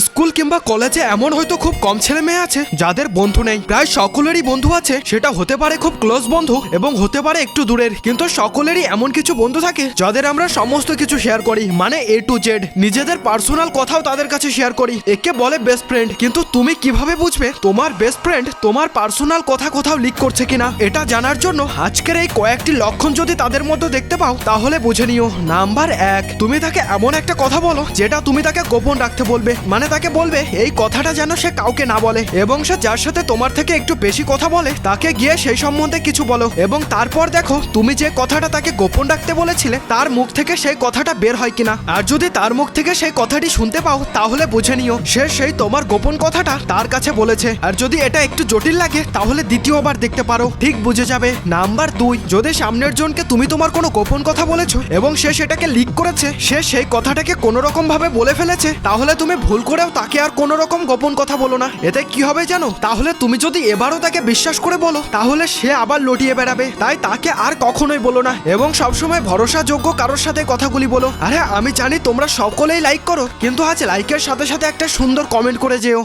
School কিংবা কলেজে এমন হয়তো খুব কম ছেলে মেয়ে আছে যাদের বন্ধু নেই। প্রায় সকলেরই বন্ধু আছে। সেটা হতে পারে খুব ক্লোজ বন্ধু এবং হতে পারে একটু দূরের। কিন্তু সকলেরই এমন কিছু বন্ধু থাকে যাদের আমরা সমস্ত কিছু শেয়ার করি। মানে এ টু জেড নিজেদের পার্সোনাল কথাও তাদের কাছে শেয়ার করি। একে বলে বেস্ট ফ্রেন্ড কিন্তু তুমি কীভাবে বুঝবে তোমার বেস্ট ফ্রেন্ড তোমার পার্সোনাল কথা কোথাও লিক করছে কিনা? এটা জানার জন্য আজকের এই কয়েকটি লক্ষণ যদি তাদের মধ্যে দেখতে পাও, তাহলে বুঝে নিও। নাম্বার এক, তুমি তাকে এমন একটা কথা বলো যেটা তুমি তাকে গোপন রাখতে বলবে। মানে তাকে বলবে, এই কথাটা যেন সে কাউকে না বলে। এবং সে যার সাথে তোমার থেকে একটু বেশি কথা বলে, তাকে গিয়ে সেই সম্বন্ধে কিছু বলো। এবং তারপর দেখো, তুমি যে কথাটা তাকে গোপন রাখতে বলেছিলে, তার মুখ থেকে সেই কথাটা বের হয় কিনা। আর যদি তার মুখ থেকে সেই কথাটি শুনতে পাও, তাহলে বুঝে নিও, সে সেই তোমার গোপন কথাটা তার কাছে বলেছে। আর যদি এটা একটু জটিল লাগে, তাহলে দ্বিতীয়বার দেখতে পারো। ঠিক বুঝে যাবে। নাম্বার দুই, যদি সামনের জনকে তুমি তোমার কোনো গোপন কথা বলেছ, এবং সে সেটাকে লিক করেছে, সে সেই কথাটাকে কোনো রকম ভাবে বলে ফেলেছে, তাহলে তুমি ভুল করেও তাকে আর কোনো রকম গোপন কথা বলো না। এতে কি হবে জানো? তাহলে তুমি যদি এবারও তাকে বিশ্বাস করে বলো, তাহলে সে আবার লটিয়ে বেড়াবে। তাই তাকে আর কখনোই বলো না এবং সবসময় ভরসাযোগ্য কারোর সাথে কথাগুলি বলো। আরে আমি জানি তোমরা সকলেই লাইক করো, কিন্তু আজ লাইকের সাথে সাথে একটা সুন্দর কমেন্ট করে যেও।